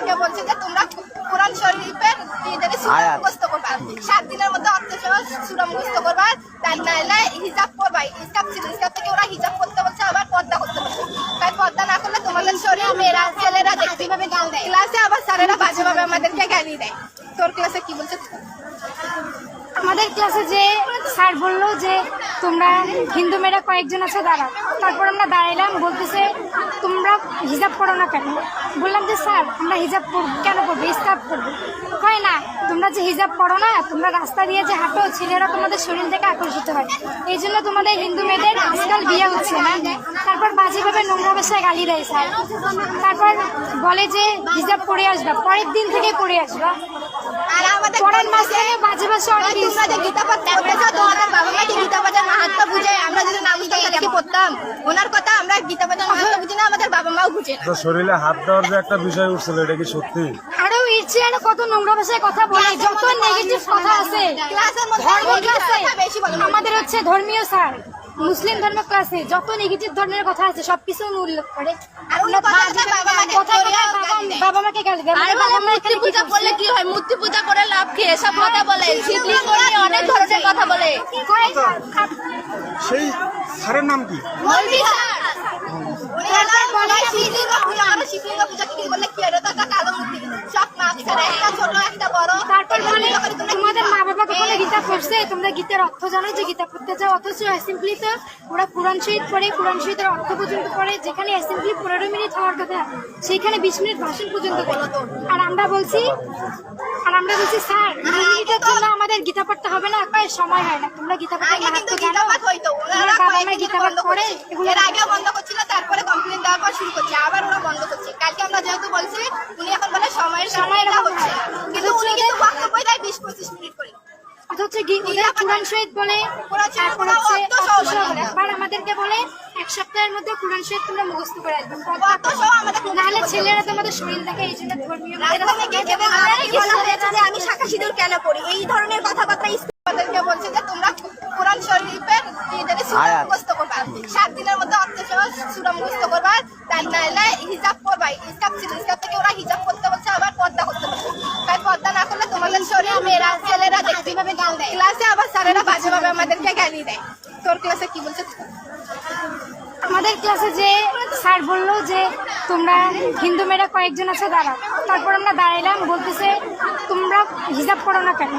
আমাদেরকে বলছে যে তোমরা কোরআন শরীফের নিজেদের সূরা মুখস্থ করবা। সাত দিনের মধ্যে অর্থ সহ সূরা মুখস্থ করবা। তাই নাইলে হিজাব করবা। হিজাব ছিল হিজাব থেকে ওরা হিজাব করতে বলছে আবার পর্দা করতে বলছে। তাই পর্দা না করলে তোমাদের শরীর মেয়েরা ছেলেরা দেখতে গাল দেয়? ক্লাসে আবার স্যারেরা বাজেভাবে আমাদেরকে গালি দেয়। তোর ক্লাসে কি বলছে? আমাদের ক্লাসে যে স্যার বলল যে তোমরা হিন্দু মেয়েরা কয়েকজন আছে দাঁড়াও। তারপর আমরা দাঁড়াইলাম বলতেছে তোমরা হিজাব করো না কেন? বললাম যে স্যার আমরা হিজাব কেন করব? স্কার্ফ পড়ব হয় না তোমরা যে হিজাব পড়ো না তোমরা রাস্তা দিয়ে যে হাঁটো ছেলেরা তোমাদের শরীর থেকে আকর্ষিত হয়। এই জন্য তোমাদের হিন্দু মেয়েদের আজকাল বিয়ে হচ্ছে না। তারপর বাজেভাবে নোংরা ভাষায় গালি দেয় স্যার। তারপর বলে যে হিজাব পরে আসবা পরের দিন থেকে পরে আসবা। পড়ার মাঝখানে বাজে ভাষা অনেক গীতা পাঠ করতে তোমাদের বাবা মাকে গীতা পাঠের মাহাত্ম বুঝে আমরা যদি না বুঝতাম ওনার কথা আমরা গীতা মাহাত্ম বুঝি না আমাদের বাবা মাও বুঝে না। তো শরীরে হাত দেওয়ার যে একটা বিষয় উঠছিল এটা কি সত্যি? আরও ইচ্ছে আরও কত নোংরা ভাষায় কথা বলে যত নেগেটিভ কথা আছে। ক্লাসের মধ্যে আমাদের হচ্ছে ধর্মীয় স্যার মুসলিম ধর্ম ক্লাসে যত নেগেটিভ ধরনের কথা আছে সবকিছু উনি উল্লেখ করে বাবা মাকে গালি দেয়। মূর্তি কি পূজা করলে কি হয়? মূর্তি পূজা করে লাভ কি? এসব কথা বলে। অনেক ধরনের কথা বলে। সেই স্যারের নাম কি মৌলভী স্যার উনি হলো বলে শিবলিঙ্গ পূজা করে শিবলিঙ্গ পূজা কি বলে কি এটা তো একটা কালো মূর্তি সব মাপ ছাড়া একটা ছোট একটা বড় তারপর বলে এগুলো করে তোমরা তোমাদের কি মা করো? বাবা কখনো গীতা পড়ছে তোমরা গীতার অর্থ জানো যে গীতা পড়তে চাও অথচ অ্যাসেম্বলি তো ওরা কোরআন শহীদ পড়ে কোরআন শহীদের অর্থ পর্যন্ত পড়ে যেখানে অ্যাসেম্বলি পনেরো মিনিট হওয়ার কথা সেখানে বিশ মিনিট ভাষণ পর্যন্ত করে আর আমরা বলছি আর আমরা বলছি স্যার মিনিটের জন্য আমাদের গীতা পড়তে হবে না কয় সময় হয় না? তোমরা গীতা পড়তে আগে মাহাত্ম গীতা জানো তোমার বাবা মা গীতা পাঠ করে এর আগেও বন্ধ করছিল তারপরে কমপ্লেন দেওয়ার পর শুরু করছে আবার ওরা বন্ধ করছে। কালকে আমরা যেহেতু বলছি উনি এখন বলে সময়ের সময় হচ্ছে। কিন্তু উনি কিন্তু ওদের কোরআন শহীদ বলে তারপর হচ্ছে অর্থ অর্থ সহ সহ বলে। বলে। আবার আমাদেরকে বলে এক সপ্তাহের মধ্যে কোরআন শহীদ তোমরা মুখস্থ করে আসবে অর্থ সহ আমাদের মুখস্থ নাহলে ছেলেরা তোমাদের শরীর দেখে এই জন্য ধর্মীয় রাজধানী গেটে এবং আমাদেরকে বলা হয়েছে যে আমি শাখা সিঁদুর কেন পড়ি? এই ধরনের কথাবার্তা বলছে যে তোমরা কোরআন শরীফের মুখস্থ করবা। সাত দিনের মধ্যে অর্থ সহ সূরা মুখস্থ করবা। তাই নাইলে হিজাব করবা হিজাব ছিল হিজাব থেকে ওরা হিজাব করতে বলছে আবার পর্দা করতে বলছে তাই পর্দা না করলে তোমাদের শরীর মেয়েরা ছেলেরা গাল দেয়? ক্লাসে আবার স্যারেরা বাজেভাবে আমাদেরকে গালি দেয়। তোর ক্লাসে কি বলছে? আমাদের ক্লাসে যে স্যার বলল যে তোমরা হিন্দু মেয়েরা কয়েকজন আছে, দাঁড়াও। তারপর আমরা দাঁড়াইলাম বলতেছে তোমরা হিজাব পড়ো না কেন?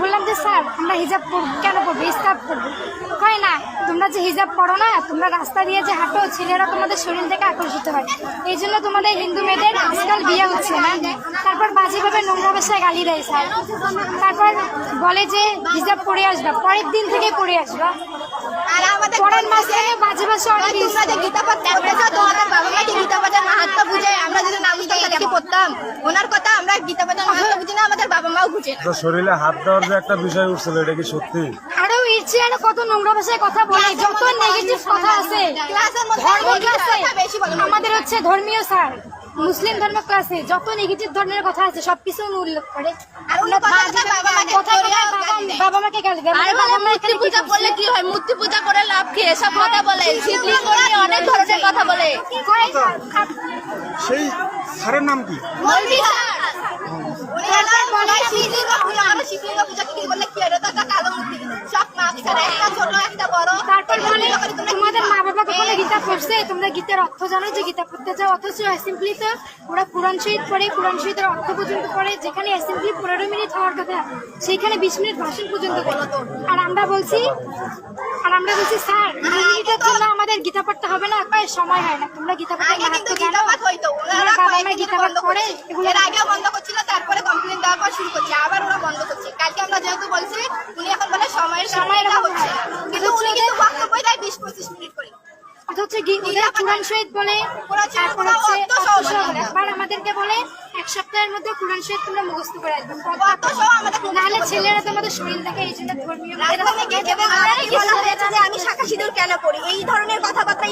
বললাম যে স্যার আমরা হিজাব কেন পড়ব স্কার্ফ পড়ব হয় না তোমরা যে হিজাব পড়ো না তোমরা রাস্তা দিয়ে যে হাঁটো ছেলেরা তোমাদের শরীর থেকে আকর্ষিত হয়। এই জন্য তোমাদের হিন্দু মেয়েদের আজকাল বিয়ে হচ্ছে না। তারপর বাজেভাবে নোংরা ভাষায় গালি দেয় স্যার। তারপর বলে যে হিজাব পরে আসবা পরের দিন থেকে পরে আসবা। আর আমাদের পড়ার মাঝখানে বাজে ভাষা তোমরা যে গীতা পাঠ করতে তোমাদের বাবা মাকে গীতা পাঠের মাহাত্ম বুঝে আমরা যদি না বুঝতাম ওনার কথা আমরা গীতা পাঠের মাহাত্ম বুঝি না আমাদের বাবা মাও বুঝে না। শরীরে হাত দেওয়ার যে একটা বিষয় উঠছিল এটা কি সত্যি? আরও ইচ্ছে আরও কত নোংরা ভাষায় কথা বলে যত নেগেটিভ কথা আছে। ক্লাসের মধ্যে ধর্ম ক্লাসে কথা বেশি বলে আমাদের হচ্ছে ধর্মীয় স্যার মুসলিম ধর্ম ক্লাসে যত নেগেটিভ ধরনের কথা আছে সবকিছু উনি উল্লেখ করে। আর উনি বাবা মাকে গালি বাবা- দেয়। বাবা মাকে গালি দেয় আরে বাবা বাবা মা মূর্তি পূজা করলে কি হয়? মূর্তি পূজা করে লাভ কি? এসব কথা বলে। শিবলিঙ্গ অনেক ধরনের কথা বলে। সেই স্যারের নাম কি? তোমাদের মা গীতা পড়ছে? তোমরা গীতার অর্থ জানো যে গীতা পড়তে অথচ তো ওরা শহীদ পড়ে শহীদের অর্থ যেখানে পনেরো মিনিট হওয়ার কথা সেখানে বিশ মিনিট ভাষণ পর্যন্ত আর আমরা বলছি আর আমরা বলছি স্যার দুই মিনিটের জন্য আমাদের গীতা পড়তে হবে না কয় সময় হয় না। তোমরা গীতা পড়তে আগে কিন্তু গীতা পাঠ হইতো। ওনারা কয়েকদিন গীতা পাঠ বন্ধ করে এর আগে বন্ধ করছিল তারপরে কমপ্লেন দেওয়ার পর শুরু করছে। আবার ওরা বন্ধ করছে। কালকে আমরা যেহেতু বলছি উনি এখন বলে সময়ের সময়টা হচ্ছে। কিন্তু উনি কিন্তু ওদের কোরআন শহীদ বলে তারপর হচ্ছে। আবার আমাদেরকে বলে এক সপ্তাহের মধ্যে কোরআন শহীদ তোমরা মুখস্থ করে আসবে নাহলে ছেলেরা তোমাদের শরীর দেখে এই জন্য ধর্মীয় আমি শাখা সিঁদুর কেন পড়ি এই ধরনের কথাবার্তা